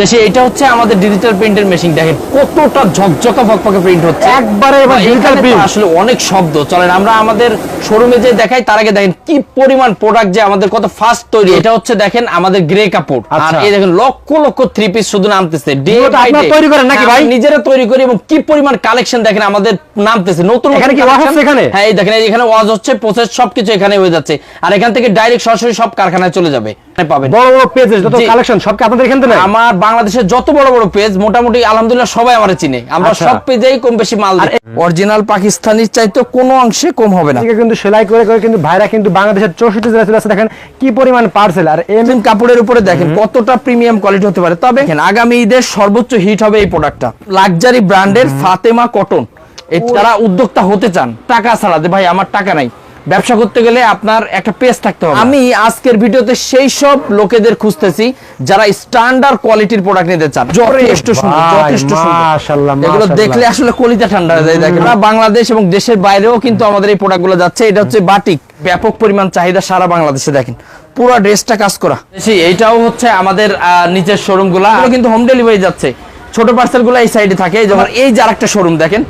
দেশে এটা হচ্ছে আমাদের ডিজিটাল প্রিন্টের মেশিন দেখেন কতটা ঝকঝকা ফকফকে প্রিন্ট হচ্ছে। একবারে তো print। আসলে অনেক শব্দ। চলেন আমরা আমাদের শোরুমে যে দেখাই তার আগে দেখেন কি পরিমাণ প্রোডাক্ট যে আমাদের কত ফাস্ট তৈরি। এটা হচ্ছে দেখেন আমাদের গ্রে কাপড়। আর আচ্ছা। এই দেখেন লক্ষ লক্ষ থ্রি পিস শুধু নামতেছে ডে আপনারা তৈরি করেন নাকি ভাই? নিজেরা তৈরি করি এবং কি পরিমাণ কালেকশন দেখেন আমাদের নামতেছে। নতুন এখানে কি হচ্ছে এখানে? হ্যাঁ এই দেখেন এখানে ওয়াজ হচ্ছে প্রসেস সবকিছু এখানে হয়ে যাচ্ছে। আর এখান থেকে ডাইরেক্ট সরাসরি সব কারখানায় চলে যাবে। পাবেন। বড় বড় পেজেস যত কালেকশন সব আপনাদের এখান থেকে আমার বাংলাদেশের যত বড় বড় পেজ মোটামুটি আলহামদুলিল্লাহ সবাই আমার চিনে। আমরা আচ্ছা। সব পেজেই কম বেশি মাল অরিজিনাল পাকিস্তানির চাইতে কোনো অংশে কম হবে না। কিন্তু সেলাই করে করে কিন্তু ভাইরা কিন্তু বাংলাদেশের চৌষট্টি জেলা চলে দেখেন কি পরিমাণ পার্সেল আর কাপড়ের উপরে দেখেন কতটা প্রিমিয়াম কোয়ালিটি হতে পারে। তবে আগামী ঈদের সর্বোচ্চ হিট হবে এই প্রোডাক্টটা লাক্সারি ব্র্যান্ডের ফাতেমা কটন যারা উদ্যোক্তা হতে চান টাকা ছাড়া যে ভাই আমার টাকা নাই। ব্যবসা করতে গেলে আপনার একটা পেজ থাকতে হবে। আমি আজকের ভিডিওতে সেই সব লোকেদের খুঁজতেছি যারা স্ট্যান্ডার্ড কোয়ালিটির প্রোডাক্ট নিতে চান। যথেষ্ট সুন্দর যথেষ্ট সুন্দর মাশাআল্লাহ, এগুলো দেখলে আসলে কলিজা ঠান্ডা হয়ে যায়। দেখেন বাংলাদেশ এবং দেশের বাইরেও কিন্তু আমাদের এই প্রোডাক্টগুলো যাচ্ছে। এটা হচ্ছে বাটিক ব্যাপক পরিমাণ চাহিদা সারা বাংলাদেশে দেখেন। পুরো ড্রেসটা কাজ করা। এইটাও হচ্ছে আমাদের আহ, নিচের শোরুমগুলা কিন্তু হোম ডেলিভারি যাচ্ছে। ছোট পার্সেলগুলো এই সাইডে থাকে যেমন এই যে আরেকটা শোরুম দেখেন।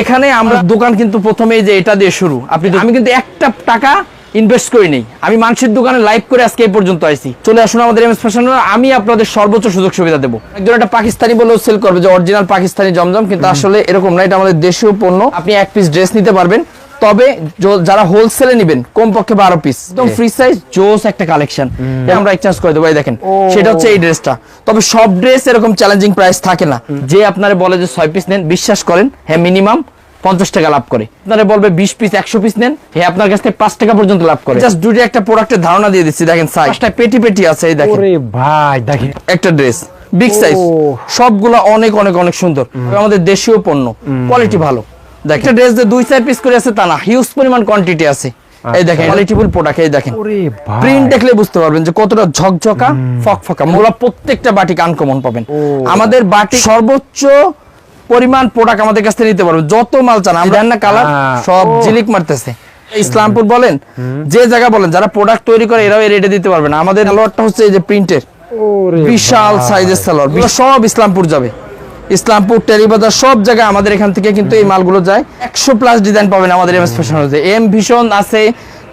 এখানে আমরা দোকান কিন্তু প্রথমে যে এটা দিয়ে শুরু। আপনি আমি কিন্তু একটা টাকা ইনভেস্ট করি নেই। আমি মানুষের দোকানে লাইভ করে আজকে এই পর্যন্ত আইছি। চলে আসুন আমাদের এমএস ফ্যাশন আমি আপনাদের সর্বোচ্চ সুযোগ সুবিধা দেবো। একজন একটা পাকিস্তানি বলেও সেল করবে যে অরিজিনাল পাকিস্তানি জমজম কিন্তু আসলে এরকম না এটা আমাদের দেশীয় পণ্য। আপনি এক পিস ড্রেস নিতে পারবেন। তবে যারা হোলসেলে নেবেন কমপক্ষে বারো পিস একদম ফ্রি সাইজ জোস একটা কালেকশন আমরা এক্সচেঞ্জ করে দেবো। দেখেন সেটা হচ্ছে এই ড্রেসটা তবে সব ড্রেস এরকম চ্যালেঞ্জিং প্রাইস থাকে না। যে আপনারা বলে যে ছয় পিস নেন বিশ্বাস করেন হ্যাঁ মিনিমাম পঞ্চাশ টাকা লাভ করে। আপনারা বলবে বিশ পিস একশো পিস নেন হ্যাঁ আপনার কাছ থেকে পাঁচ টাকা পর্যন্ত লাভ করে। জাস্ট দুটো একটা প্রোডাক্টের ধারণা দিয়ে দিচ্ছি দেখেন সাইজটা পেটি পেটি আছে এই দেখেন। ভাই দেখেন। একটা ড্রেস বিগ সাইজ। সবগুলো অনেক অনেক অনেক সুন্দর। আমাদের দেশীয় পণ্য। কোয়ালিটি ভালো। একটা ড্রেস যে দুই চার পিস করে আছে তা না হিউজ পরিমাণ কোয়ান্টিটি আছে। এই দেখেন কোয়ালিটিফুল প্রোডাক্ট এই দেখেন। প্রিন্ট দেখলে বুঝতে পারবেন যে কতটা ঝকঝকা ফকফকা। মোলা প্রত্যেকটা বাটিক আনকমন পাবেন। আমাদের বাটি সর্বোচ্চ পরিমাণ প্রোডাক্ট আমাদের কাছ থেকে নিতে পারবেন। যত মাল চান আমরা না কালার হ্যাঁ। সব জিলিক মারতেছে। ইসলামপুর বলেন যে জায়গা বলেন যারা প্রোডাক্ট তৈরি করে এরাও রেটে দিতে পারবে না। আমাদের আলোয়ারটা হচ্ছে এই যে প্রিন্টের বিশাল। সাইজের সালোয়ার। সব ইসলামপুর যাবে। ইসলামপুর টেরিবাজার সব জায়গায় আমাদের এখান থেকে কিন্তু এই মালগুলো যায়। একশো প্লাস ডিজাইন পাবেন আমাদের এম এস ফ্যাশন হাউসে এম ভীষণ আছে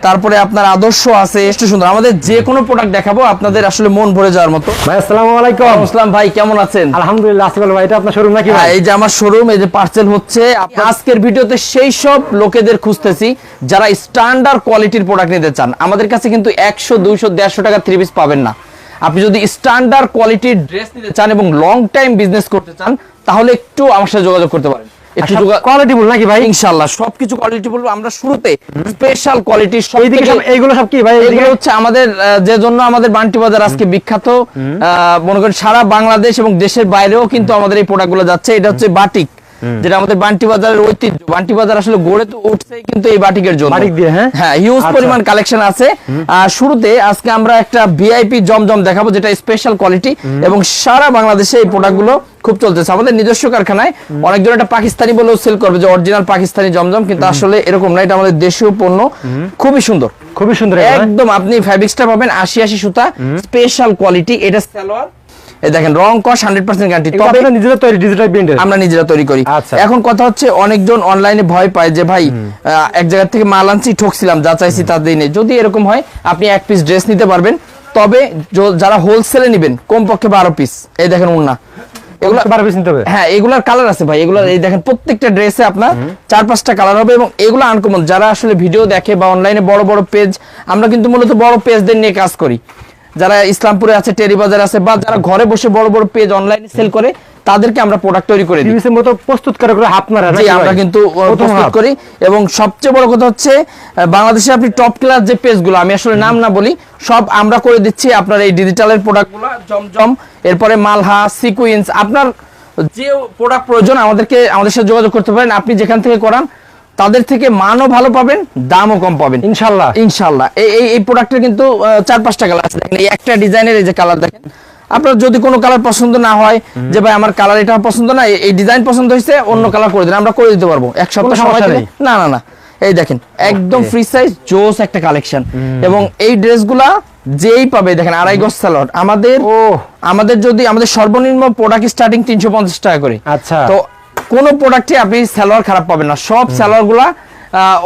তারপরে আপনার আদর্শ আছে একটু সুন্দর। আমাদের যে কোনো প্রোডাক্ট দেখাবো আপনাদের আসলে মন ভরে যাওয়ার মতো। ভাই আসসালামু আলাইকুম। ইসলাম ভাই কেমন আছেন? আলহামদুলিল্লাহ আসিফ ভাই এটা আপনার শোরুম নাকি হ্যাঁ, ভাই এই যে আমার শোরুম এই যে পার্সেল হচ্ছে। আজকের ভিডিওতে সেই সব লোকেদের খুঁজতেছি যারা স্ট্যান্ডার্ড কোয়ালিটির প্রোডাক্ট নিতে চান। আমাদের কাছে কিন্তু একশো দুইশো দেড়শো টাকা থ্রি পিস পাবেন না। আপনি যদি স্ট্যান্ডার্ড কোয়ালিটির ড্রেস নিতে চান এবং লং টাইম বিজনেস করতে চান তাহলে একটু আমার সাথে যোগাযোগ করতে পারেন। একটু কোয়ালিটি বল নাকি ভাই? সবকিছু কোয়ালিটি আমরা শুরুতে স্পেশাল সব এইগুলো সব কি ভাই এগুলো হচ্ছে আমাদের যে জন্য আমাদের বান্টি বাজার আজকে বিখ্যাত। আহ, মনে করেন সারা বাংলাদেশ এবং দেশের বাইরেও কিন্তু আমাদের এই প্রোডাক্টগুলো যাচ্ছে। এটা হচ্ছে বাটিক যেটা আমাদের বান্টি বাজারের ঐতিহ্য। বান্টি বাজার আসলে গড়ে তো উঠছে কিন্তু এই বাটিকের জন্য। বাটিক দিয়ে, হ্যাঁ? হ্যাঁ হিউজ আচ্ছা। পরিমাণ কালেকশন আছে। আর শুরুতে আজকে আমরা একটা ভিআইপি জমজম দেখাবো যেটা স্পেশাল কোয়ালিটি এবং সারা বাংলাদেশে এই প্রোডাক্টগুলো খুব চলতেছে। আমাদের নিজস্ব কারখানায় অনেকজন এটা পাকিস্তানি বলেও সেল করবে যে অরিজিনাল পাকিস্তানি জমজম কিন্তু আসলে এরকম না এটা আমাদের দেশীয় পণ্য। খুবই সুন্দর। খুবই সুন্দর? একদম আপনি ফ্যাব্রিক্সটা পাবেন আশি আশি সুতা স্পেশাল কোয়ালিটি এটা সালোয়ার এই দেখেন রং কস হান্ড্রেড পার্সেন্ট গ্যারান্টি তবে নিজেরা তৈরি ডিজিটাল প্রিন্টের আমরা নিজেরা তৈরি করি। আচ্ছা। এখন কথা হচ্ছে অনেকজন অনলাইনে ভয় পায় যে ভাই এক জায়গা থেকে মাল আনছি ঠকছিলাম যা চাইছি তা নেই। যদি এরকম হয় আপনি এক পিস ড্রেস নিতে পারবেন তবে যারা হোলসেলে নেবেন কমপক্ষে বারো পিস এই দেখেন উন্না হ্যাঁ এগুলার কালার আছে ভাই। এগুলার এই দেখেন প্রত্যেকটা ড্রেসে আপনার চার পাঁচটা কালার হবে এবং এগুলো আনকমন যারা আসলে ভিডিও দেখে বা অনলাইনে বড় বড় পেজ আমরা কিন্তু মূলত বড় পেজদের নিয়ে কাজ করি। যারা ইসলামপুরে আছে টেরি বাজার আছে বা যারা ঘরে বসে বড় বড় পেজ অনলাইনে সেল করে তাদেরকে আমরা প্রোডাক্ট তৈরি করে দিই। মতো প্রস্তুত করে করে হাত মারা জি আমরা কিন্তু প্রস্তুত করি। এবং সবচেয়ে বড় কথা হচ্ছে বাংলাদেশে আপনি টপ ক্লাস যে পেজগুলো আমি আসলে নাম না বলি সব আমরা করে দিচ্ছি আপনার এই ডিজিটালের প্রোডাক্টগুলো জমজম এরপরে মালহা সিকুইন্স আপনার যে প্রোডাক্ট প্রয়োজন আমাদেরকে আমাদের সাথে যোগাযোগ করতে পারেন। আপনি যেখান থেকে করান তাদের থেকে মানও ভালো পাবেন দামও কম পাবেন। ইনশাল্লাহ। ইনশাল্লাহ। এই এই প্রোডাক্টের কিন্তু চার পাঁচটা কালার আছে। দেখেন এই একটা ডিজাইনের এই যে কালার দেখেন আপনার যদি কোনো কালার পছন্দ না হয় যে ভাই আমার কালার এটা পছন্দ না এই- ডিজাইন পছন্দ হয়েছে অন্য কালার করে দিন আমরা করে দিতে পারব। এক সপ্তাহ সময়। না না না। এই দেখেন একদম ফ্রি সাইজ জোস একটা কালেকশন এবং এই ড্রেসগুলা যেই পাবে দেখেন আড়াই গজ সালোয়ার আমাদের ও আমাদের যদি আমাদের সর্বনিম্ন প্রোডাক্ট স্টার্টিং তিনশো পঞ্চাশ টাকা করে। আচ্ছা। তো কোন প্রোডাক্টে আপনি সালোয়ার খারাপ পাবেন না। সব সালোয়ারগুলা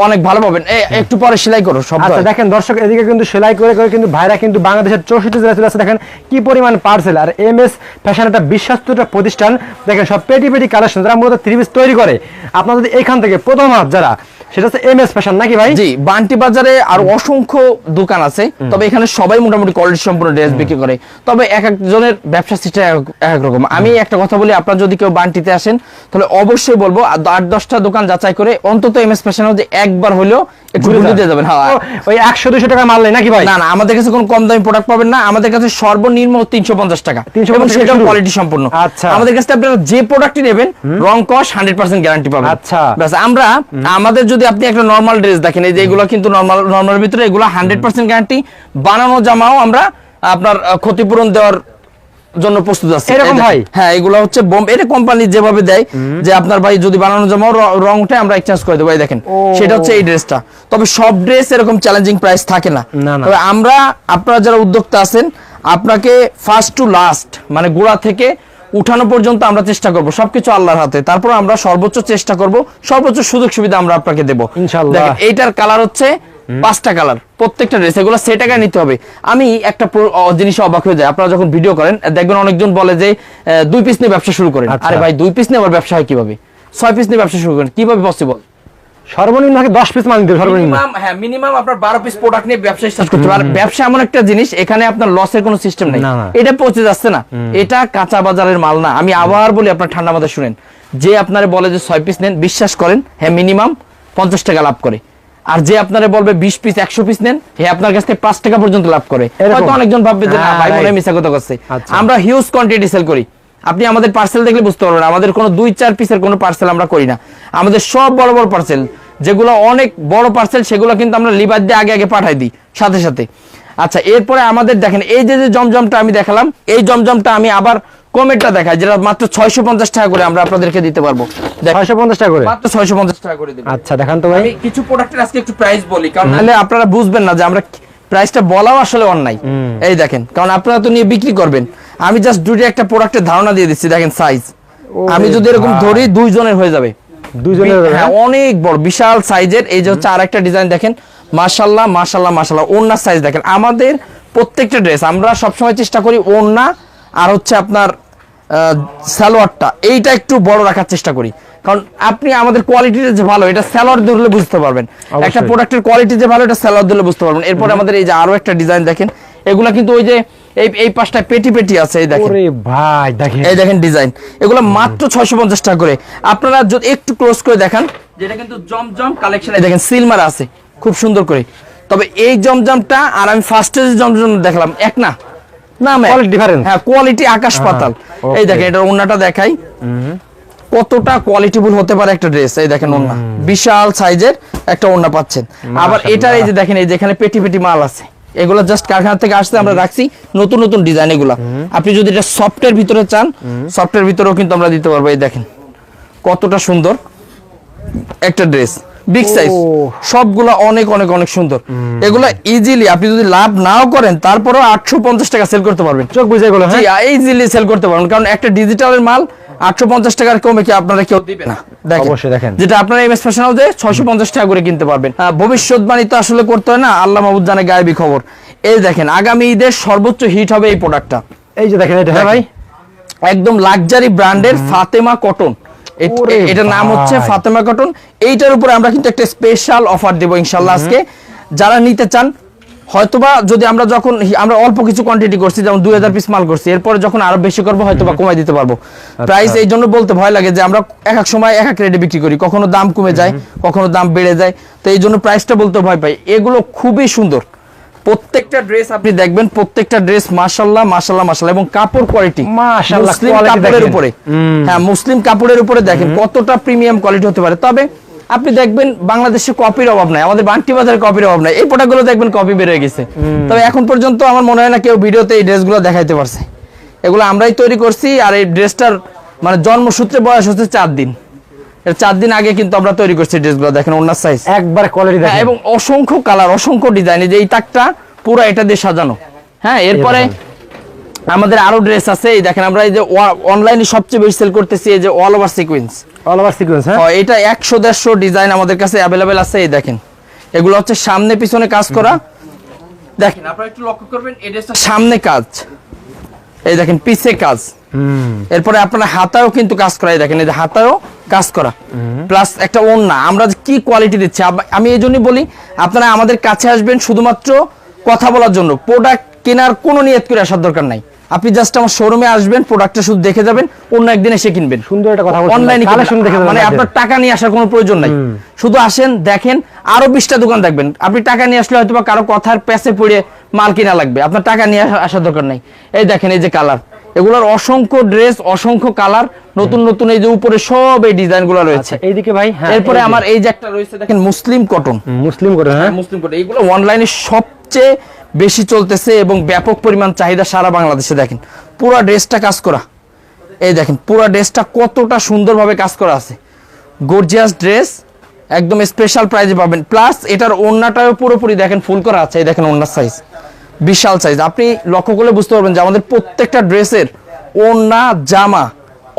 অনেক ভালো পাবেন। একটু পরে সেলাই করো সব আচ্ছা দেখেন দর্শক এদিকে কিন্তু সেলাই করে করে কিন্তু ভাইরা কিন্তু বাংলাদেশের চৌষট্টি জেলা চলে আসছে দেখেন কি পরিমাণ পার্সেল আর এম এস ফ্যাশন একটা বিশ্বস্ত একটা প্রতিষ্ঠান। দেখেন সব পেটি পেটি কালেকশন যারা মূলত থ্রি পিস তৈরি করে আপনারা যদি এখান থেকে প্রথম হাত যারা সেটা হচ্ছে এম এস ফ্যাশন নাকি ভাই? জি বান্টি বাজারে আর অসংখ্য দোকান আছে। তবে এখানে সবাই মোটামুটি কোয়ালিটি সম্পূর্ণ ড্রেস বিক্রি করে। তবে এক একজনের ব্যবসা সিস্টেম এক এক রকম। আমি একটা কথা বলি আপনার যদি কেউ বান্টিতে আসেন তাহলে অবশ্যই বলব আট দশটা দোকান যাচাই করে অন্তত এম এস ফ্যাশন হাউসে একবার হলেও হ্যাঁ। আমাদের কাছে কোনো কম দামি প্রোডাক্ট পাবেন না আমাদের কাছে সর্বনিম্ন তিনশো পঞ্চাশ টাকা। 350 এবং সেটাও শুরু। কোয়ালিটি সম্পূর্ণ। আচ্ছা। আমাদের কাছে আপনারা যে নেবেন রং কস হান্ড্রেড পার্সেন্ট গ্যারান্টি পাবেন। আচ্ছা। আমরা আমাদের যদি আপনি একটা নর্মাল ড্রেস দেখেন এই যে এগুলো কিন্তু নর্মাল নর্মাল ভিতরে এগুলো হান্ড্রেড পার্সেন্ট গ্যারান্টি বানানো জামাও আমরা আপনার ক্ষতিপূরণ দেওয়ার জন্য প্রস্তুত আছে। এরকম ভাই? হ্যাঁ? এগুলো হচ্ছে বোম। এটা কোম্পানি যেভাবে দেয় যে আপনার ভাই যদি বানানো জামাও র- রংটা আমরা এক্সচেঞ্জ করে দেবো দেখেন। সেটা হচ্ছে এই ড্রেসটা তবে সব ড্রেস এরকম চ্যালেঞ্জিং প্রাইস থাকে না। তবে আমরা আপনারা যারা উদ্যোক্তা আছেন আপনাকে ফার্স্ট টু লাস্ট মানে গোড়া থেকে উঠানো পর্যন্ত আমরা চেষ্টা করব। সবকিছু আল্লাহর হাতে। তারপর আমরা সর্বোচ্চ চেষ্টা করব সর্বোচ্চ সুযোগ সুবিধা আমরা আপনাকে দেব। ইনশাআল্লাহ। দেখেন, এইটার কালার হচ্ছে পাঁচটা কালার প্রত্যেকটা ড্রেস এগুলো সে টাকায় নিতে হবে। আমি একটা জিনিসে অবাক হয়ে যায় আপনারা যখন ভিডিও করেন দেখবেন অনেকজন বলে যে দুই পিস নিয়ে ব্যবসা শুরু করেন। আচ্ছা। আরে ভাই দুই পিস নিয়ে আবার ব্যবসা হয় কীভাবে? ছয় পিস নিয়ে ব্যবসা শুরু করেন কীভাবে পসিবল সর্বনিম্ন নাকি দশ পিস মাল নিতে সর্বনিম্ন। মিনিমাম হ্যাঁ মিনিমাম আপনার 12 পিস প্রোডাক্ট নিয়ে ব্যবসা স্টার্ট করতে পারেন ব্যবসা এমন একটা জিনিস এখানে আপনার লসের কোনো সিস্টেম নেই। না, না। এটা পৌঁছে যাচ্ছে না। এটা কাঁচা বাজারের মাল না। আমি আবার বলি আপনার ঠান্ডা মাথায় শুনেন। যে আপনারা বলে যে 6 পিস নেন বিশ্বাস করেন হ্যাঁ মিনিমাম 50 টাকা লাভ করে। আর যে আপনারা বলবে 20 পিস 100 পিস নেন হ্যাঁ আপনার কাছ থেকে 5 টাকা পর্যন্ত লাভ করে। হয়তো অনেকজন ভাববে যে না ভাই মনে হয়. মিছা কথা করছে আচ্ছা। আমরা হিউজ কোয়ান্টিটি সেল করি। আপনি আমাদের পার্সেল দেখলে বুঝতে পারবেন আমাদের কোনো দুই চার পিসের কোনো পার্সেল আমরা করি না। আমাদের সব বড় বড় পার্সেল যেগুলো অনেক বড় পার্সেল সেগুলো কিন্তু আমরা লিভার দিয়ে আগে আগে পাঠাই দিই সাথে সাথে। আচ্ছা এরপরে আমাদের দেখেন এই যে যে জমজমটা আমি দেখালাম এই জমজমটা আমি আবার কমেরটা দেখাই যেটা মাত্র ছয়শো পঞ্চাশ টাকা করে আমরা আপনাদেরকে দিতে পারব। দেখ- ছয়শো পঞ্চাশ টাকা করে? মাত্র ছয়শো পঞ্চাশ টাকা করে দেবো। আচ্ছা দেখান তো ভাই। আমি কিছু প্রোডাক্টের আজকে একটু প্রাইস বলি কারণ নাহলে আপনারা বুঝবেন না যে আমরা প্রাইসটা বলাও আসলে অন্যায়। এই দেখেন কারণ আপনারা তো নিয়ে বিক্রি করবেন। আমি জাস্ট দুটো একটা প্রোডাক্টের ধারণা দিয়ে দিচ্ছি দেখেন সাইজ আমি যদি এরকম ধরি দুইজনের হয়ে যাবে। দুজনের হ্যাঁ অনেক বড় বিশাল সাইজের এই যে হচ্ছে আর একটা ডিজাইন দেখেন। মাশাল্লাহ মাশাল্লাহ মাশাল্লাহ ওড়নার সাইজ দেখেন। আমাদের প্রত্যেকটা ড্রেস আমরা সবসময় চেষ্টা করি ওড়না আর হচ্ছে আপনার আহ, সালোয়ারটা এইটা একটু বড় রাখার চেষ্টা করি। কারণ আপনি আমাদের কোয়ালিটিটা যে ভালো এটা সালোয়ার ধরলে বুঝতে পারবেন। একটা প্রোডাক্টের কোয়ালিটি যে ভালো এটা সালোয়ার ধরলে বুঝতে পারবেন। এরপরে আমাদের এই যে আরও একটা ডিজাইন দেখেন এগুলা কিন্তু ওই যে এই এই পাশটা পেটি পেটি আছে এই দেখেন। ওরে ভাই দেখেন। এই দেখেন ডিজাইন এগুলো মাত্র ছয়শো পঞ্চাশ টাকা করে। আপনারা যদি একটু ক্লোজ করে দেখেন যেটা কিন্তু জমজম কালেকশন এই দেখেন সিলমার আছে খুব সুন্দর করে। তবে এই জমজমটা আর আমি ফার্স্টে যে জমজম দেখলাম এক না? Quality difference? হ্যাঁ কোয়ালিটি আকাশ পাতাল. এই দেখেন এটার ওন্নাটা দেখাই। কতটা কোয়ালিটিফুল হতে পারে একটা ড্রেস এই দেখেন ওন্না বিশাল সাইজের একটা ওন্না পাচ্ছেন। আবার এটার এই যে দেখেন এই যেখানে পেটি পেটি মাল আছে। এগুলো জাস্ট কারখানা থেকে আসছে আমরা রাখছি নতুন নতুন ডিজাইন এগুলা। আপনি যদি এটা সফটের ভিতরে চান সফটের ভিতরেও কিন্তু আমরা দিতে পারব এই দেখেন। কতটা সুন্দর একটা ড্রেস বিগ সাইজ ও। সবগুলা অনেক অনেক অনেক সুন্দর। এগুলা ইজিলি আপনি যদি লাভ নাও করেন তারপরেও আটশো পঞ্চাশ টাকা সেল করতে পারবেন। চোখ বুঝে গেলো হ্যাঁ? ইজিলি সেল করতে পারবেন। কারণ একটা ডিজিটালের মাল আটশো পঞ্চাশ টাকার কমে কি আপনারা কেউ দিবে না? দেখেন যেটা আপনারা এম এস ফ্যাশন হাউসে ছয়শো পঞ্চাশ টাকা করে কিনতে পারবেন। আহ, ভবিষ্যৎবাণী তো আসলে করতে হয় না আল্লাহ মাহবুদ জানে গায়েবী খবর। এই দেখেন আগামী ঈদের সর্বোচ্চ হিট হবে এই প্রোডাক্টটা এই যে দেখেন এটা হ্যাঁ ভাই? একদম লাক্সারি ব্র্যান্ডের ফাতেমা কটন এটার নাম হচ্ছে ফাতেমা কটন। এইটার উপরে আমরা কিন্তু একটা স্পেশাল অফার দেবো ইনশাল্লাহ আজকে। যারা নিতে চান হয়তোবা যদি আমরা যখন আমরা অল্প কিছু কোয়ান্টিটি করছি যেমন দুই হাজার পিস মাল করছি এরপরে যখন আরও বেশি করব হয়তোবা কমাই দিতে পারব। প্রাইস এই জন্য বলতে ভয় লাগে যে আমরা এক এক সময় এক এক রেটে বিক্রি করি। কখনো দাম কমে যায় কখনো দাম বেড়ে যায়। তো এই জন্য প্রাইসটা বলতে ভয় পাই। এগুলো খুবই সুন্দর। প্রত্যেকটা ড্রেস আপনি দেখবেন প্রত্যেকটা ড্রেস মাশাল্লাহ মাশাল্লাহ মাশাল্লাহ এবং কাপড় কোয়ালিটি মাশাআল্লাহ, মুসলিম কাপড়ের উপরে। হ্যাঁ মুসলিম কাপড়ের উপরে দেখেন কতটা প্রিমিয়াম কোয়ালিটি হতে পারে। তবে আপনি দেখবেন বাংলাদেশে কপির অভাব নাই। আমাদের বান্টি বাজারে কপির অভাব নাই। এই প্রোডাক্টগুলো দেখবেন কপি বের হয়ে গেছে। তবে এখন পর্যন্ত আমার মনে হয় না কেউ ভিডিওতে এই ড্রেসগুলো দেখাইতে পারছে। এগুলো আমরাই তৈরি করছি আর এই ড্রেসটার মানে জন্মসূত্রে বয়স হচ্ছে চার দিন। চার দিন আগে কিন্তু আমরা তৈরি করছি ড্রেসগুলো দেখেন ওনার সাইজ একবার কোয়ালিটি হ্যাঁ, দেখেন। এবং অসংখ্য কালার অসংখ্য ডিজাইন এই যে এই তাকটা পুরো এটা দিয়ে সাজানো। হ্যাঁ এরপরে আমাদের আরও ড্রেস আছে এই দেখেন আমরা এই যে অনলাইনে সবচেয়ে বেশি সেল করতেছি এই যে all over sequence all over sequence হ্যাঁ? এটা একশো দেড়শো ডিজাইন আমাদের কাছে অ্যাভেলেবেল আছে এই দেখেন। এগুলো হচ্ছে সামনে পিছনে কাজ করা। দেখেন আপনারা একটু লক্ষ্য করবেন এই ড্রেসটা সামনে কাজ। এই দেখেন পিছে কাজ। হুম। এরপরে আপনার হাতায়ও কিন্তু কাজ করা এই দেখেন এই যে হাতায়ও কাজ করা। প্লাস একটা ওন্না আমরা কি কোয়ালিটি দিচ্ছি? আমি এই জন্যই বলি আপনারা আমাদের কাছে আসবেন শুধুমাত্র কথা বলার জন্য। প্রোডাক্ট কেনার কোনো নিয়ত করে আসার দরকার নাই। আপনি জাস্ট আমার শোরুমে আসবেন প্রোডাক্টটা শুধু দেখে যাবেন অন্য একদিন এসে কিনবেন। সুন্দর একটা কথা অনলাইনে কালেকশন দেখে মানে আপনার টাকা নিয়ে আসার কোনো প্রয়োজন নাই। শুধু আসেন দেখেন আরও বিশটা দোকান দেখবেন। আপনি টাকা নিয়ে আসলে হয়তো বা কারও কথার প্যাসে পড়ে মাল কিনা লাগবে। আপনার টাকা নিয়ে আসা- আসার দরকার নাই। এই দেখেন এই যে কালার এগুলোর অসংখ্য ড্রেস অসংখ্য কালার নতুন নতুন এই যে উপরে সব এই ডিজাইনগুলো রয়েছে এইদিকে ভাই হ্যাঁ এরপরে আমার এই যে একটা রয়েছে দেখেন মুসলিম কটন মুসলিম করে হ্যাঁ। মুসলিম কটন এইগুলো অনলাইনে সবচেয়ে বেশি চলতেছে এবং ব্যাপক পরিমাণ চাহিদা সারা বাংলাদেশে দেখেন। পুরো ড্রেসটা কাজ করা। এই দেখেন পুরো ড্রেসটা কতটা সুন্দরভাবে কাজ করা আছে। গর্জিয়াস ড্রেস একদম স্পেশাল প্রাইজে পাবেন। প্লাস এটার ওড়নাটাও পুরোপুরি দেখেন ফুল করা আছে। এই দেখেন ওড়নার সাইজ বিশাল সাইজ আপনি লক্ষ্য করলে বুঝতে পারবেন যে আমাদের প্রত্যেকটা ড্রেসের ওড়না জামা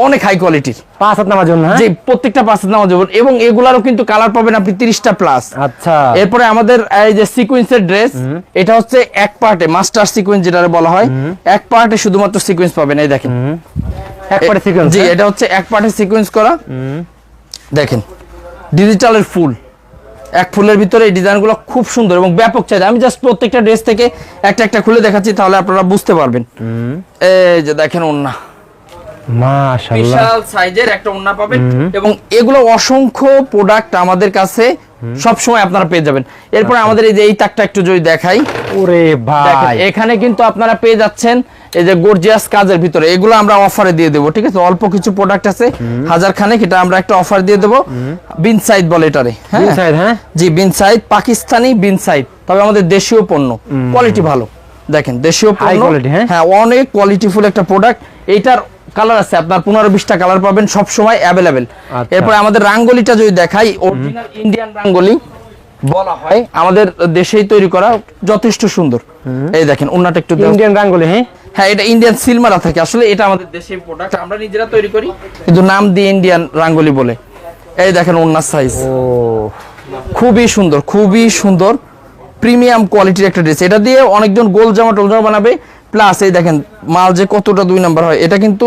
অনেক হাই কোয়ালিটির পাঁচ হাত নামার জন্য হ্যাঁ? যে প্রত্যেকটা পাঁচ নামাজ এবং এগুলারও কিন্তু কালার পাবেন আপনি তিরিশটা প্লাস আচ্ছা। এরপরে আমাদের এই যে সিকোয়েন্সের ড্রেস এটা হচ্ছে এক পার্টে মাস্টার সিকোয়েন্স যেটা বলা হয়। এক পার্টে শুধুমাত্র সিকোয়েন্স পাবেন এই দেখেন। একবারে সিকোয়েন্স জি এটা হচ্ছে এক পার্টে সিকোয়েন্স করা। দেখেন ডিজিটালের ফুল এক ফুলের ভিতরে এই ডিজাইনগুলো খুব সুন্দর এবং ব্যাপক চাহিদা। আমি জাস্ট প্রত্যেকটা ড্রেস থেকে একটা একটা খুলে দেখাচ্ছি তাহলে আপনারা বুঝতে পারবেন। এই যে দেখেন ওন্না বিশাল সাইজের একটা ওন্না পাবেন এবং এগুলো অসংখ্য প্রোডাক্ট আমাদের কাছে সব সময় আপনারা পেয়ে যাবেন। এরপরে আমাদের এই যে এই তাকটা একটু যদি দেখাই। ওরে ভাই। এখানে কিন্তু আপনারা পেয়ে যাচ্ছেন এই যে গর্জিয়াস কাজের ভিতরে এগুলো আমরা অফারে দিয়ে দেবো ঠিক আছে? অল্প কিছু প্রোডাক্ট আছে হাজার খানেক এটা আমরা একটা অফার দিয়ে দেবো। বিন সাইড বলে এটারে হ্যাঁ? হ্যাঁ? জি বিন সাইড পাকিস্তানি বিন সাইড তবে আমাদের দেশীয় পণ্য কোয়ালিটি ভালো। দেখেন দেশীয় পণ্য হ্যাঁ? হ্যাঁ অনেক কোয়ালিটিফুল একটা প্রোডাক্ট এইটার কালার আছে আপনার পনেরো বিশটা কালার পাবেন সব সময় অ্যাভেলেবেল আচ্ছা। এরপরে আমাদের রাঙ্গলিটা যদি দেখাই অরিজিনাল ইন্ডিয়ান রাঙ্গলি বলা হয় আমাদের দেশেই তৈরি করা যথেষ্ট সুন্দর। এই দেখেন ওনাটা একটু ইন্ডিয়ান রাঙ্গুলি হ্যাঁ? হ্যাঁ এটা ইন্ডিয়ান সিলমারা থাকে। আসলে এটা আমাদের দেশের প্রোডাক্ট আমরা নিজেরা তৈরি করি। কিন্তু নাম দিয়ে ইন্ডিয়ান রাঙ্গলি বলে। এই দেখেন ওনার সাইজ ও। খুবই সুন্দর খুবই সুন্দর প্রিমিয়াম কোয়ালিটির একটা ড্রেস এটা দিয়ে অনেকজন গোল জামা টোল জামা বানাবে। প্লাস এই দেখেন মাল যে কতটা দুই নাম্বার হয় এটা কিন্তু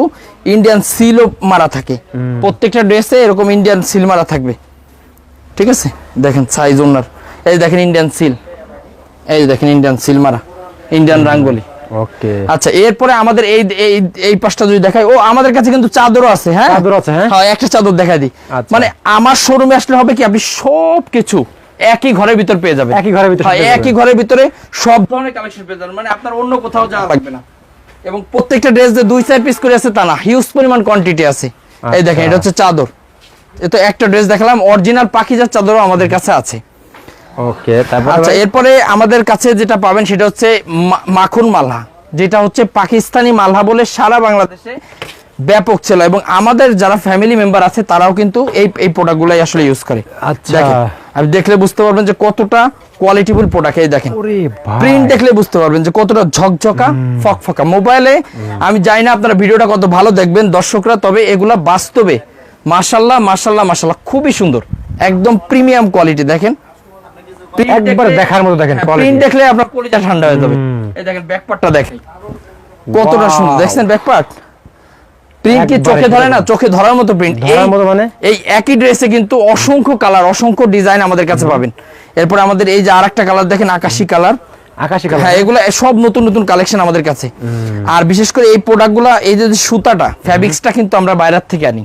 ইন্ডিয়ান সিলও মারা থাকে প্রত্যেকটা ড্রেসে এরকম ইন্ডিয়ান সিল মারা থাকবে। ঠিক আছে? দেখেন সাইজ ওনার এই দেখেন ইন্ডিয়ান সিল এই দেখেন ইন্ডিয়ান সিল মারা ইন্ডিয়ান রাঙ্গলি। ওকে। আচ্ছা এরপরে আমাদের এই এই এই পাশটা যদি দেখাই ও আমাদের কাছে কিন্তু চাদরও আছে হ্যাঁ? চাদর আছে, হ্যাঁ? হ্যাঁ একটা চাদর দেখাই দিই। আচ্ছা। মানে আমার শোরুমে আসলে হবে কি আপনি সব কিছু একই ঘরের ভিতর পেয়ে যাবেন। একই ঘরের ভিতর হ্যাঁ, একই ঘরের ভিতরে সব ধরনের কালেকশন পেয়ে যাবেন। মানে আপনার অন্য কোথাও যাওয়া লাগবে না। এবং প্রত্যেকটা ড্রেস যে দুই চার পিস করে আছে তা না হিউজ পরিমাণ কোয়ান্টিটি আছে। এই দেখেন আচ্ছা। এটা হচ্ছে চাদর। এ তো একটা ড্রেস দেখালাম অরিজিনাল পাখিজার চাদরও আমাদের কাছে আছে। ওকে তারপর আচ্ছা এরপরে আমাদের কাছে যেটা পাবেন সেটা হচ্ছে মাখন মালহা যেটা হচ্ছে পাকিস্তানি মালহা বলে সারা বাংলাদেশে ব্যাপক ছিল এবং আমাদের যারা ফ্যামিলি মেম্বার আছে তারাও কিন্তু এই এই প্রোডাক্টগুলাই আসলে ইউজ করে। আচ্ছা। দেখেন আপনি দেখলে বুঝতে পারবেন যে কতটা কোয়ালিটিফুল প্রোডাক্ট এই দেখেন। প্রিন্ট দেখলে বুঝতে পারবেন যে কতটা ঝকঝকা ফকফকা। মোবাইলে আমি জানি না আপনারা ভিডিওটা কত ভালো দেখবেন দর্শকরা তবে এগুলা বাস্তবে মাশাল্লাহ মাশাল্লাহ মাশাল্লাহ খুবই সুন্দর একদম প্রিমিয়াম কোয়ালিটি দেখেন। একবার দেখার মতো দেখেন হ্যাঁ, quality। print দেখলে আপনার কলিজা ঠান্ডা হয়ে যাবে। এই দেখেন ব্যাকপার্টটা দেখেন। কতটা সুন্দর। দেখছেন ব্যাকপার্ট প্রিন্ট কি চোখে ধরে না? চোখে ধরার মতো প্রিন্ট ধরার মতো মানে? এই একই ড্রেসে কিন্তু অসংখ্য কালার অসংখ্য ডিজাইন আমাদের কাছে পাবেন। এরপর আমাদের এই যে আরেকটা কালার দেখেন আকাশি কালার আকাশি কালার হ্যাঁ এগুলো সব নতুন নতুন কালেকশন আমাদের কাছে। আর বিশেষ করে এই প্রোডাক্টগুলো এই যে সুতাটা ফ্যাব্রিক্সটা কিন্তু আমরা বাইরের থেকে আনি।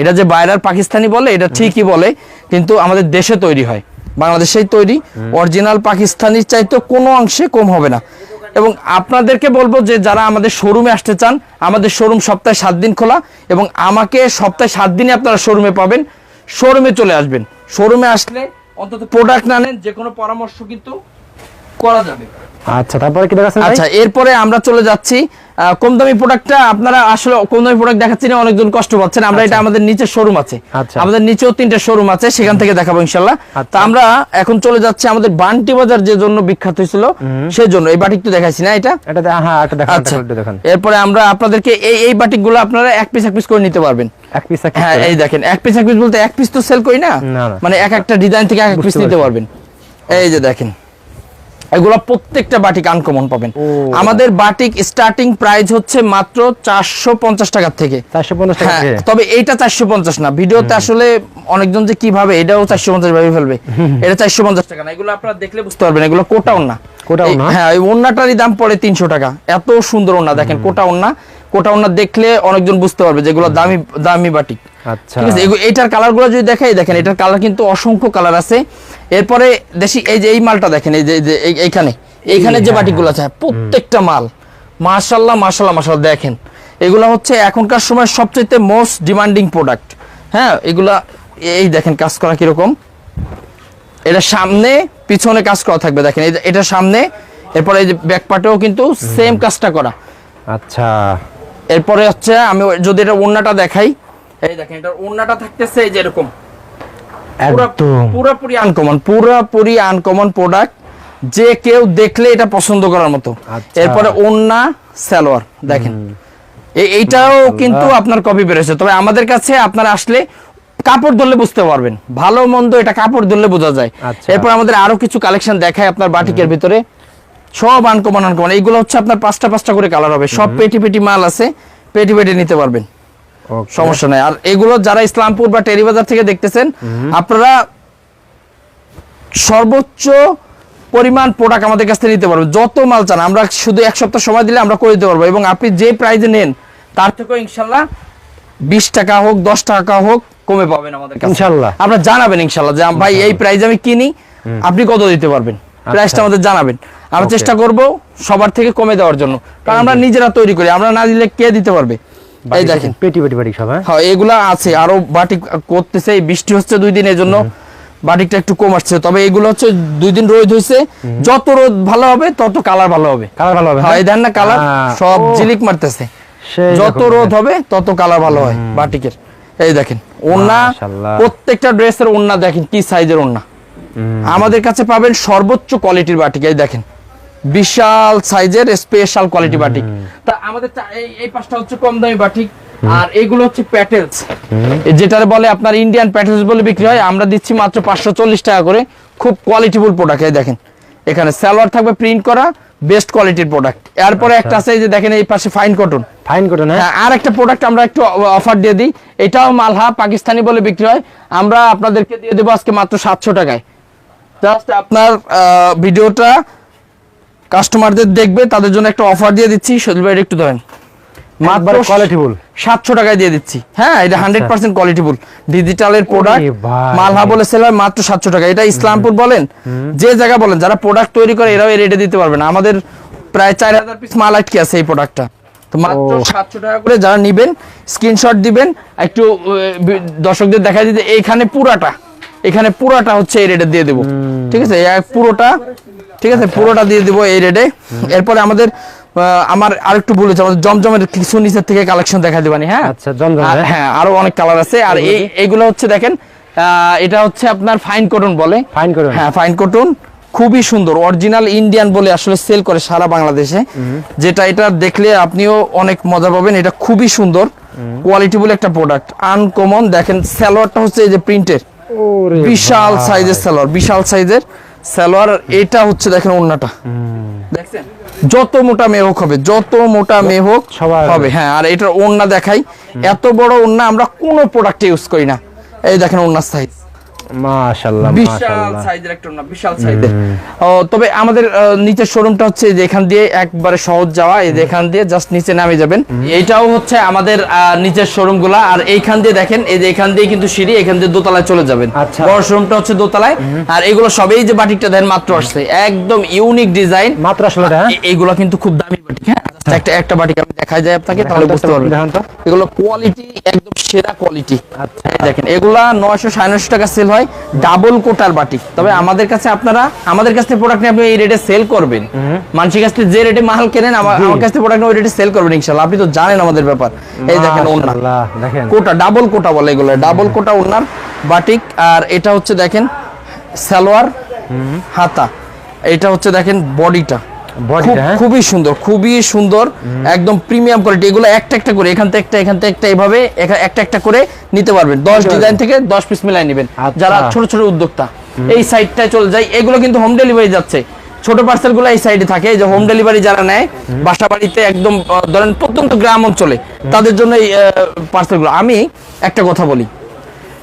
এটা যে বাইরের পাকিস্তানি বলে এটা ঠিকই বলে কিন্তু আমাদের দেশে তৈরি হয়। বাংলাদেশেই তৈরি অরিজিনাল পাকিস্তানির চাইতে কোনো অংশে কম হবে না। এবং আপনাদেরকে বলব যে যারা আমাদের শোরুমে আসতে চান আমাদের শোরুম সপ্তাহে সাত দিন খোলা এবং আমাকে সপ্তাহে সাত দিনে আপনারা শোরুমে পাবেন। শোরুমে চলে আসবেন। শোরুমে আসলে অন্তত প্রোডাক্ট না নেন যে কোনো পরামর্শ কিন্তু করা যাবে। আচ্ছা তারপরে কি দেখাচ্ছেন আচ্ছা এরপরে আমরা চলে যাচ্ছি কম দামি প্রোডাক্টটা আপনারা আসলে কম দামি প্রোডাক্ট দেখাচ্ছি না অনেকজন কষ্ট পাচ্ছেন। আমরা এটা আমাদের নিচে শোরুম আছে। আচ্ছা। আমাদের নিচেও তিনটা শোরুম আছে সেখান থেকে দেখাবো ইনশাল্লাহ। আচ্ছা। তা আমরা এখন চলে যাচ্ছি আমাদের বান্টি বাজার যে জন্য বিখ্যাত হয়েছিল সেই জন্য। এই বাটিক তো দেখাইছি না এটা? আচ্ছা। এরপরে আমরা আপনাদেরকে এই এই বাটিকগুলো আপনারা এক পিস এক পিস করে নিতে পারবেন। এক পিস এক হ্যাঁ এই দেখেন এক পিস এক পিস বলতে এক পিস তো সেল করি না। মানে এক একটা ডিজাইন থেকে এক এক পিস নিতে পারবেন। এই যে দেখেন। এগুলো প্রত্যেকটা বাটিক আনকমন পাবেন। আমাদের বাটিক স্টার্টিং প্রাইস হচ্ছে মাত্র চারশো পঞ্চাশ টাকার থেকে। হ্যাঁ থেকে। তবে এটা চারশো পঞ্চাশ না। ভিডিওতে আসলে অনেকজন যে কীভাবে এটাও চারশো পঞ্চাশ ভাবে ফেলবে। এটা চারশো পঞ্চাশ টাকা না। এগুলো আপনারা দেখলে বুঝতে পারবেন এগুলো কোটা না। কোটা না? হ্যাঁ ওই ওন্নাটারই দাম পড়ে তিনশো টাকা। এত সুন্দর ওন্না দেখেন কোটা ওন্না। কোটা ওন্না দেখলে অনেকজন বুঝতে পারবে যেগুলো দামি দামি বাটিক। আচ্ছা। ঠিক আছে? এটার কালারগুলো যদি দেখাই দেখেন এটার কালার কিন্তু অসংখ্য কালার আছে। এরপরে দেশি এই যে এই মালটা দেখেন এই যে এই যে এই- এইখানে। এইখানে যে বাটিগুলো আছে প্রত্যেকটা মাল। মাশাল্লাহ মাশাল্লাহ মাশাল্লাহ দেখেন। এগুলা হচ্ছে এখনকার সময় সবচেয়ে মোস্ট ডিমান্ডিং প্রোডাক্ট হ্যাঁ এগুলা এই দেখেন কাজ করা কীরকম? এটা সামনে পিছনে কাজ করা থাকবে দেখেন এটা সামনে। এরপরে এই যে ব্যাক পার্টেও কিন্তু সেম কাজটা করা। আচ্ছা। এরপরে হচ্ছে আমি যদি এটা ওন্নাটা দেখাই এই দেখেন এটা ওন্নাটা থাকতেছে এই যে এরকম। পুরাপুরি আনকমন পুরাপুরি আনকমন প্রোডাক্ট যে কেউ দেখলে এটা পছন্দ করার মতো। আচ্ছা। এরপরে ওন্না সালোয়ার দেখেন। এইটাও কিন্তু আপনার কপি বেরোছে তবে আমাদের কাছে আপনারা আসলে কাপড় ধরলে বুঝতে পারবেন। ভালো মন্দ এটা কাপড় ধরলে বোঝা যায়। আচ্ছা। এরপর আমাদের আরও কিছু কালেকশন দেখায় আপনার বাটিকের ভিতরে। সব আনকমন আনকমন এইগুলো হচ্ছে আপনার পাঁচটা পাঁচটা করে কালার হবে। সব পেটি পেটি মাল আছে। পেটি পেটি নিতে পারবেন। সমস্যা নাই। আর এগুলো যারা ইসলামপুর বা টেরিবাজার থেকে দেখতেছেন আপনারা সর্বোচ্চ পরিমাণ প্রোডাক্ট আমাদের কাছ থেকে নিতে পারবেন। যত মাল চান আমরা শুধু এক সপ্তাহ সময় দিলে আমরা করে দিতে পারব। এবং আপনি যে প্রাইজে নেন তার থেকেও ইনশাল্লাহ বিশ টাকা হোক দশ টাকা হোক কমে পাবেন আমাদের ইনশাল্লাহ। আপনারা জানাবেন ইনশাল্লাহ যে ভাই এই প্রাইজ আমি কিনি আপনি কত দিতে পারবেন? প্রাইসটা আমাদের জানাবেন। আমরা চেষ্টা করব সবার থেকে কমে দেওয়ার জন্য। কারণ আমরা নিজেরা তৈরি করি আমরা না দিলে কে দিতে পারবে? এই দেখেন। পেটি পেটি বাটিক সব হ্যাঁ? হ্যাঁ এগুলা আছে আরও বাটিক করতেছে বৃষ্টি হচ্ছে দুই দিন জন্য বাটিকটা একটু কম আসছে। তবে এগুলো হচ্ছে দুই দিন রোদ হয়েছে যত রোদ ভালো হবে তত কালার ভালো হবে। কালার ভালো হবে হ্যাঁ দেন না কালার হ্যাঁ, সব ও, ঝিলিক মারতেছে। যত রোদ হবে তত কালার ভালো হয় বাটিকের। এই দেখেন ওন্না প্রত্যেকটা ড্রেসের ওন্না দেখেন কি সাইজের ওন্না আমাদের কাছে পাবেন সর্বোচ্চ কোয়ালিটির বাটিক এই দেখেন। বিশাল সাইজের স্পেশাল কোয়ালিটি বাটিক তা আমাদের এই পাঁচটা হচ্ছে কম দামি বাটিক আর এগুলো হচ্ছে প্যাটেলস যেটা বলে আপনার ইন্ডিয়ান প্যাটেলস বলে বিক্রি হয় আমরা দিচ্ছি মাত্র পাঁচশো চল্লিশ টাকা করে। খুব কোয়ালিটিফুল প্রোডাক্ট এই দেখেন। এখানে সালোয়ার থাকবে প্রিন্ট করা বেস্ট কোয়ালিটির প্রোডাক্ট এরপরে একটা আছে এই যে দেখেন এই পাশে ফাইন কটন ফাইন কটন হ্যাঁ? আর একটা প্রোডাক্ট আমরা একটু অফার দিয়ে দিই। এটাও মালহা পাকিস্তানি বলে বিক্রি হয়। আমরা আপনাদেরকে দিয়ে দেবো আজকে মাত্র সাতশো টাকায়। জাস্ট আপনার ভিডিওটা কাস্টমারদের দেখবে তাদের জন্য একটা অফার দিয়ে দিচ্ছি। সজল ভাই একটু ধরেন। মাত্র একবারে qualitable। টাকায় দিয়ে দিচ্ছি। হ্যাঁ এটা হান্ড্রেড পার্সেন্ট কোয়ালিটিফুল ডিজিটালের প্রোডাক্ট মালহা বলে সেল মাত্র সাতশো টাকা। এটা ইসলামপুর বলেন যে জায়গা বলেন যারা প্রোডাক্ট তৈরি করে এরাও এই রেটে দিতে পারবে না। আমাদের প্রায় চার হাজার পিস মাল আটকে আছে এই প্রোডাক্টটা তো মাত্র ও। সাতশো টাকা করে যারা নিবেন স্ক্রিনশট দিবেন একটু দর্শকদের দেখা দিতে এইখানে পুরাটা। এখানে পুরোটা হচ্ছে এই রেটে দিয়ে দেবো। ঠিক আছে? পুরোটা ঠিক আছে? পুরোটা দিয়ে দিব এই রেটে এরপরে আমাদের আমার আরেকটু বলেছে আমাদের জমজমের কিছু নিচের থেকে কালেকশন দেখা দিবানি হ্যাঁ? আচ্ছা, জমজম, হ্যাঁ। আরও অনেক কালার আছে। আর এই এইগুলো হচ্ছে দেখেন এটা হচ্ছে আপনার ফাইন কটন বলে। ফাইন করে হ্যাঁ ফাইন কটন খুবই সুন্দর অরিজিনাল ইন্ডিয়ান বলে আসলে সেল করে সারা বাংলাদেশে। যেটা এটা দেখলে আপনিও অনেক মজা পাবেন। এটা খুবই সুন্দর কোয়ালিটি বলে একটা প্রোডাক্ট আনকমন দেখেন সালোয়ারটা হচ্ছে এই যে প্রিন্টের বিশাল সাইজের সালোয়ার বিশাল সাইজের সালোয়ার। এটা হচ্ছে দেখেন ওন্নাটা দেখছেন? যত মোটা মেয়ে হোক হবে যত মোটা মেয়ে হোক হবে। হ্যাঁ আর এটার ওন্না দেখাই। এত বড় ওন্না আমরা কোনো প্রোডাক্টে ইউজ করি না। এই দেখেন ওন্নার সাইজ মাশাআল্লাহ বিশাল সাইজের একটা ওন্না বিশাল সাইজের। তবে আমাদের নিচের শোরুমটা হচ্ছে যে এখান দিয়ে একবারে সহজ যাওয়া এই এখান দিয়ে জাস্ট নিচে নামে যাবেন। এইটাও হচ্ছে আমাদের নিচের আর এইখান দিয়ে দেখেন এই যে এখান দিয়ে কিন্তু সিঁড়ি এখান দিয়ে দোতলায় চলে যাবেন। আচ্ছা। বড় শোরুমটা হচ্ছে দোতলায় আর এগুলো সবই যে বাটিকটা দেন মাত্র আসছে। একদম ইউনিক ডিজাইন মাত্র আসলে হ্যাঁ? এইগুলো কিন্তু খুব দামি বাটিক, হ্যাঁ? একটা একটা বাটিক আমি দেখাই যায় আপনাকে তাহলে বুঝতে পারবেন। তো। এগুলো কোয়ালিটি একদম সেরা কোয়ালিটি আচ্ছা। দেখেন এগুলা নয়শো সাড়ে নয়শো টাকা সেল হয়। ডাবল কোটার বাটিক তবে আমাদের কাছে আপনারা আমাদের কাছ থেকে প্রোডাক্ট নিয়ে আপনি এই রেটে সেল করবেন। মানুষের কাছ থেকে যে রেটে মাল কেনেন আমার কাছ থেকে প্রোডাক্ট ওই রেটে সেল করবেন ইনশাল্লাহ। আপনি তো জানেন আমাদের ব্যাপার। এই দেখেন দেখেন। কোটা ডাবল কোটা বলে এগুলো। ডাবল কোটা ওনার বাটিক। আর এটা হচ্ছে দেখেন সালোয়ার হাতা। এটা হচ্ছে দেখেন বডিটা। হ্যাঁ খুবই সুন্দর খুবই সুন্দর একদম প্রিমিয়াম কোয়ালিটি এগুলো একটা একটা করে এখান থেকে একটা এখান থেকে একটা এইভাবে একটা একটা করে নিতে পারবেন। দশ ডিজাইন থেকে দশ পিস মিলাই নেবেন। আচ্ছা। যারা ছোট ছোট উদ্যোক্তা এই সাইডটায় চলে যায়। এগুলো কিন্তু হোম ডেলিভারি যাচ্ছে। ছোট পার্সেলগুলো এই সাইডে থাকে। যে হোম ডেলিভারি যারা নেয় বাসা বাড়িতে একদম ধরেন প্রত্যন্ত গ্রাম অঞ্চলে তাদের জন্য এই পার্সেলগুলো। আমি একটা কথা বলি।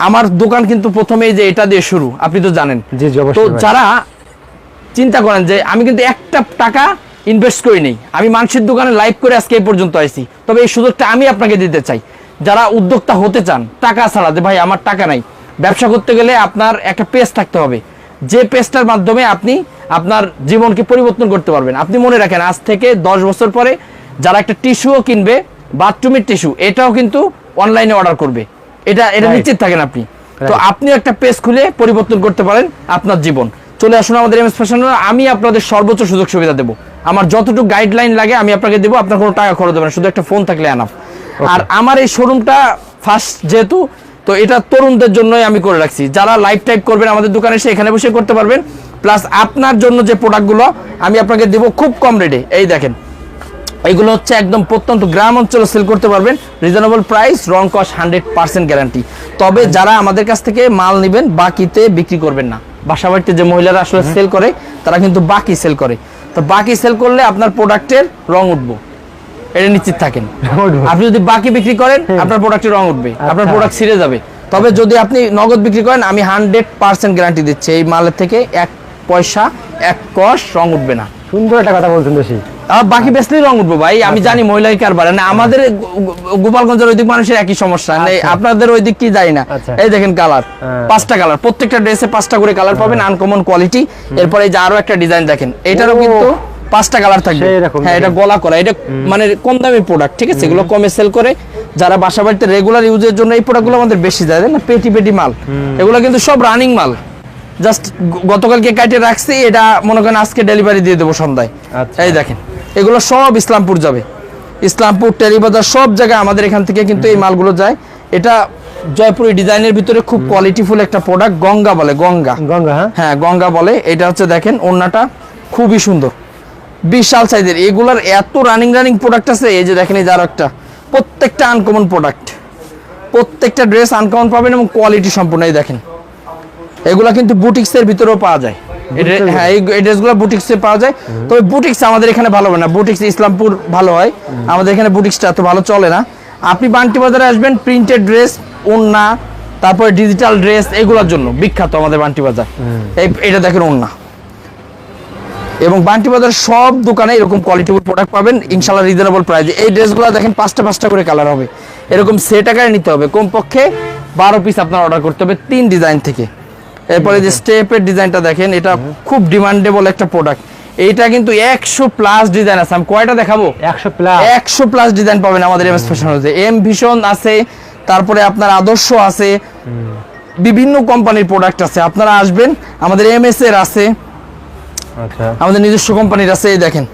আমার দোকান কিন্তু প্রথমে এই যে এটা দিয়ে শুরু আপনি তো জানেন। তো যারা চিন্তা করেন যে আমি কিন্তু একটা টাকা ইনভেস্ট করি নেই আমি মানুষের দোকানে লাইভ করে আজকে এই পর্যন্ত আইছি। তবে এই সুযোগটা আমি আপনাকে দিতে চাই। যারা উদ্যোক্তা হতে চান টাকা ছাড়া যে ভাই আমার টাকা নাই। ব্যবসা করতে গেলে আপনার একটা পেজ থাকতে হবে। যে পেজটার মাধ্যমে আপনি আপনার জীবনকে পরিবর্তন করতে পারবেন। আপনি মনে রাখেন আজ থেকে দশ বছর পরে যারা একটা টিস্যুও কিনবে বাথরুমের টিস্যু এটাও কিন্তু অনলাইনে অর্ডার করবে। এটা এটা নিশ্চিত থাকেন আপনি। তো Right. আপনি একটা পেজ খুলে পরিবর্তন করতে পারেন আপনার জীবন। চলে আসুন আমাদের এমএস ফ্যাশন আমি আপনাদের সর্বোচ্চ সুযোগ সুবিধা দেবো। আমার যতটুকু গাইডলাইন লাগে আমি আপনাকে দেবো। আপনার কোনো টাকা খরচ দেবে না। শুধু একটা ফোন থাকলে আনাম আর আমার এই শোরুমটা ফার্স্ট যেহেতু তো এটা তরুণদের জন্যই আমি করে রাখছি। যারা লাইভ টাইপ করবেন আমাদের দোকানে এসে এখানে বসে করতে পারবেন। প্লাস আপনার জন্য যে প্রোডাক্টগুলো আমি আপনাকে দেবো খুব কম রেটে এই দেখেন। এগুলো হচ্ছে একদম প্রত্যন্ত গ্রাম অঞ্চলে সেল করতে পারবেন। রিজনেবল প্রাইস রং কস হান্ড্রেড পার্সেন্ট গ্যারান্টি তবে যারা আমাদের কাছ থেকে মাল নেবেন বাকিতে বিক্রি করবেন না। বাসা বাড়িতে যে মহিলারা আসলে সেল করে তারা কিন্তু বাকি সেল করে। তো বাকি সেল করলে আপনার প্রোডাক্টের রং উঠবো। এটা নিশ্চিত থাকেন। আপনি যদি বাকি বিক্রি করেন আপনার প্রোডাক্টের রং উঠবে। আপনার আচ্ছা। প্রোডাক্ট ছিঁড়ে যাবে। তবে যদি আপনি নগদ বিক্রি করেন আমি হান্ড্রেড পার্সেন্ট গ্যারান্টি দিচ্ছি এই মালের থেকে এক পয়সা এক কষ রং উঠবে না। সুন্দর একটা কথা বলছেন বেশি। বাকি বেসলেই রং উঠবো ভাই আমি আচ্ছা। জানি মহিলাই কারবার না। আমাদের গোপালগঞ্জের ওইদিক মানুষের একই সমস্যা। আচ্ছা। আপনাদের ওইদিক কি যাই না। আচ্ছা। এই দেখেন কালার হ্যাঁ। পাঁচটা কালার প্রত্যেকটা ড্রেসে পাঁচটা করে কালার পাবেন আনকমন কোয়ালিটি এরপরে এই যে আরও একটা ডিজাইন দেখেন এটারও। কিন্তু পাঁচটা কালার থাকবে। হ্যাঁ এটা গলা করা। এটা মানে কম দামি প্রোডাক্ট ঠিক আছে? এগুলো কমে সেল করে যারা বাসা বাড়িতে রেগুলার ইউজের জন্য এই প্রোডাক্টগুলো আমাদের বেশি যায় না? পেটি পেটি মাল এগুলো কিন্তু সব রানিং মাল। জাস্ট গতকালকে কাটে রাখছি এটা মনে করেন আজকে ডেলিভারি দিয়ে দেবো সন্ধ্যায়। আচ্ছা। এই দেখেন এগুলো সব ইসলামপুর যাবে। ইসলামপুর টেরিবাজার সব জায়গায় আমাদের এখান থেকে কিন্তু এই মালগুলো যায়। এটা জয়পুরি ডিজাইনের ভিতরে খুব কোয়ালিটিফুল একটা প্রোডাক্ট গঙ্গা বলে গঙ্গা। গঙ্গা হ্যাঁ? হ্যাঁ গঙ্গা বলে। এটা হচ্ছে দেখেন ওন্নাটা খুবই সুন্দর। বিশাল সাইজের। এগুলার এত রানিং রানিং প্রোডাক্ট আছে এই যে দেখেন এই যে আরও একটা। প্রত্যেকটা আনকমন প্রোডাক্ট প্রত্যেকটা ড্রেস আনকমন পাবেন এবং কোয়ালিটি সম্পূর্ণ এই দেখেন। এগুলা কিন্তু বুটিক্সের ভিতরেও পাওয়া যায়। হ্যাঁ এই ড্রেসগুলো বুটিক্সে পাওয়া যায়। তবে বুটিক্স আমাদের এখানে ভালো হয় না। বুটিক্স ইসলামপুর ভালো হয়। আমাদের এখানে বুটিক্সটা ভালো চলে না। আপনি বান্টি বাজারে আসবেন প্রিন্টেড ড্রেস ওন্না তারপরে ডিজিটাল ড্রেস এগুলোর জন্য। বিখ্যাত আমাদের বান্টি বাজার এই এটা দেখেন ওন্না এবং বান্টি বাজার সব দোকানে এরকম কোয়ালিটিফুল প্রোডাক্ট পাবেন। ইনশাল্লাহ রিজনেবল প্রাইসে এই ড্রেসগুলো দেখেন পাঁচটা পাঁচটা করে কালার হবে। এরকম সেট আকারে নিতে হবে। কমপক্ষে বারো পিস আপনার অর্ডার করতে হবে তিন ডিজাইন থেকে। এরপরে যে স্টেপের ডিজাইনটা দেখেন এটা খুব ডিমান্ডেবল একটা প্রোডাক্ট এইটা কিন্তু একশো প্লাস ডিজাইন আছে। আমি কয়টা দেখাবো? একশো প্লাস একশো প্লাস ডিজাইন পাবেন আমাদের এম এস ফ্যাশন হাউসে এম ভীষণ আছে তারপরে আপনার আদর্শ আছে বিভিন্ন কোম্পানির প্রোডাক্ট আছে। আপনারা আসবেন আমাদের এম এস এর আছে আচ্ছা। আমাদের নিজস্ব কোম্পানির আছে এই দেখেন।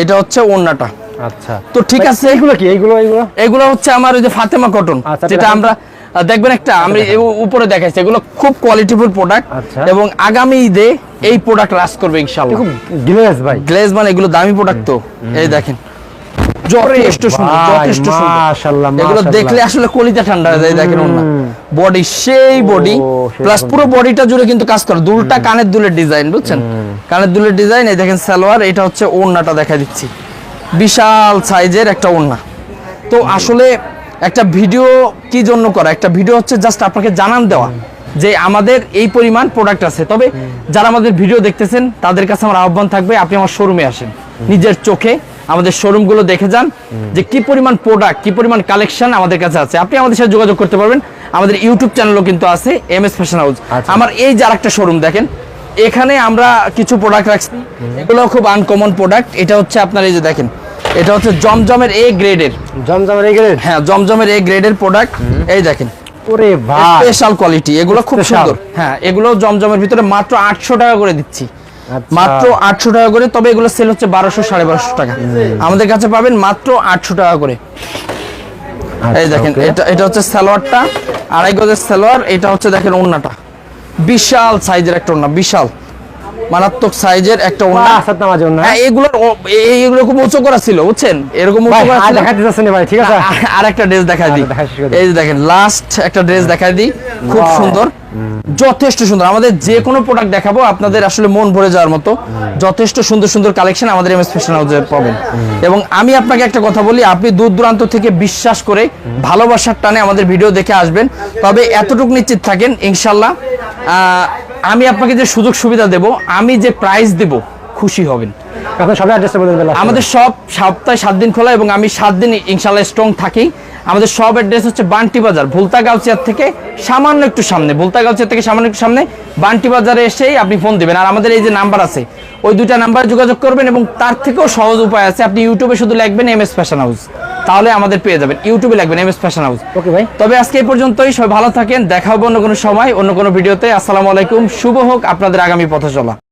এটা হচ্ছে ওন্নাটা আচ্ছা। তো ঠিক আছে। এইগুলো কি? এইগুলো এইগুলো? এগুলো হচ্ছে আমার ওই যে ফাতেমা কটন আচ্ছা, যেটা আমরা দেখবেন একটা আমি এ- উপরে দেখাইছি এগুলো খুব কোয়ালিটিফুল প্রোডাক্ট আচ্ছা। এবং আগামী ঈদে এই প্রোডাক্ট লাস করবে ইনশাআল্লাহ। গ্লেজ ভাই। গ্লেজ মানে এগুলো দামি প্রোডাক্ট তো। এই দেখেন যথেষ্ট সুন্দর যথেষ্ট সুন্দর। মাশাআল্লাহ, এগুলো দেখলে আসলে কলিজা ঠান্ডা হয়ে যায় দেখেন ওনা বডি সেই বডি প্লাস পুরো বডিটা জুড়ে কিন্তু কাজ করে। দুলটা কানের দুলের ডিজাইন বুঝছেন? কানের দুলের ডিজাইন এই দেখেন সালোয়ার এটা হচ্ছে ওড়নাটা দেখা দিচ্ছি। বিশাল সাইজের একটা ওড়না। তো আসলে একটা ভিডিও কি জন্য করা? একটা ভিডিও হচ্ছে জাস্ট আপনাকে জানান দেওয়া যে আমাদের এই পরিমাণ প্রোডাক্ট আছে। তবে যারা আমাদের ভিডিও দেখতেছেন তাদের কাছে আমার আহ্বান থাকবে আপনি আমার শোরুমে আসেন। নিজের চোখে আমাদের শোরুমগুলো দেখে যান যে কি পরিমাণ প্রোডাক্ট কি পরিমাণ কালেকশন আমাদের কাছে আছে। আপনি আমাদের সাথে যোগাযোগ করতে পারবেন। আমাদের ইউটিউব চ্যানেলও কিন্তু আছে এম এস ফ্যাশন হাউস। আমার এই যে আরেকটা শোরুম দেখেন এখানে আমরা কিছু প্রোডাক্ট রাখছি। এগুলো খুব আনকমন প্রোডাক্ট এটা হচ্ছে আপনার এই যে দেখেন এটা হচ্ছে জমজমের এ গ্রেডের জমজমের এই গ্রেড হ্যাঁ জমজমের এ গ্রেডের প্রোডাক্ট এই দেখেন। ওরে ভাই স্পেশাল কোয়ালিটি এগুলো খুব। সুন্দর। হ্যাঁ এগুলো জমজমের ভিতরে মাত্র আটশো টাকা করে দিচ্ছি। আচ্ছা। মাত্র আটশো টাকা করে তবে এগুলো সেল হচ্ছে বারোশো সাড়ে বারোশো টাকা। আমাদের কাছে পাবেন মাত্র আটশো টাকা করে। এই দেখেন আচ্ছা, এটা এটা হচ্ছে সালোয়ারটা আড়াই গজের সালোয়ার এটা হচ্ছে দেখেন ওন্নাটা বিশাল সাইজের একটা ওন্না বিশাল। মারাত্মক সাইজের একটা পাঁচ হাত নামার জন্য হ্যাঁ এগুলো এরকম উঁচু করা ছিল বুঝছেন? এরকম উঁচু করা ছিল। দেখাতে যাচ্ছেন ভাই ঠিক আছে? আর একটা ড্রেস দেখাই দিই। এই যে দেখেন লাস্ট একটা ড্রেস দেখাই দিই। খুব সুন্দর। যথেষ্ট সুন্দর। আমাদের যে কোনো প্রোডাক্ট দেখাবো আপনাদের আসলে মন ভরে যাওয়ার মতো। যথেষ্ট সুন্দর সুন্দর কালেকশন আমাদের এমএস ফ্যাশন হাউসে পাবেন। এবং আমি আপনাকে একটা কথা বলি আপনি দূর দূরান্ত থেকে বিশ্বাস করে ভালোবাসার টানে আমাদের ভিডিও দেখে আসবেন। তবে এতটুকু নিশ্চিত থাকেন ইনশাল্লাহ আমি আপনাকে যে সুযোগ সুবিধা দেব আমি যে প্রাইস দেব খুশি হবেন। আমাদের সব সপ্তাহে সাত দিন খোলা এবং আমি সাত দিন ইনশাল্লাহ স্ট্রং থাকি। আমাদের সব অ্যাড্রেস হচ্ছে বান্টি বাজার ভুলতা গাউচিয়ার থেকে সামান্য একটু সামনে ভুলতা গাউচিয়ার থেকে সামান্য একটু সামনে বান্টি বাজারে এসেই আপনি ফোন দিবেন। আর আমাদের এই যে নাম্বার আছে ওই দুইটা নাম্বারে যোগাযোগ করবেন এবং তার থেকেও সহজ উপায় আছে। আপনি ইউটিউবে শুধু লিখবেন এম এস ফ্যাশন হাউস তাহলে আমাদের পেয়ে যাবেন। ইউটিউবে লিখবেন M S fashion house okay ভাই। তবে আজকে এই পর্যন্তই সবাই ভালো থাকেন দেখা হবে অন্য কোনো সময় অন্য কোনো ভিডিওতে আসসালামু আলাইকুম শুভ হোক আপনাদের আগামী পথ চলা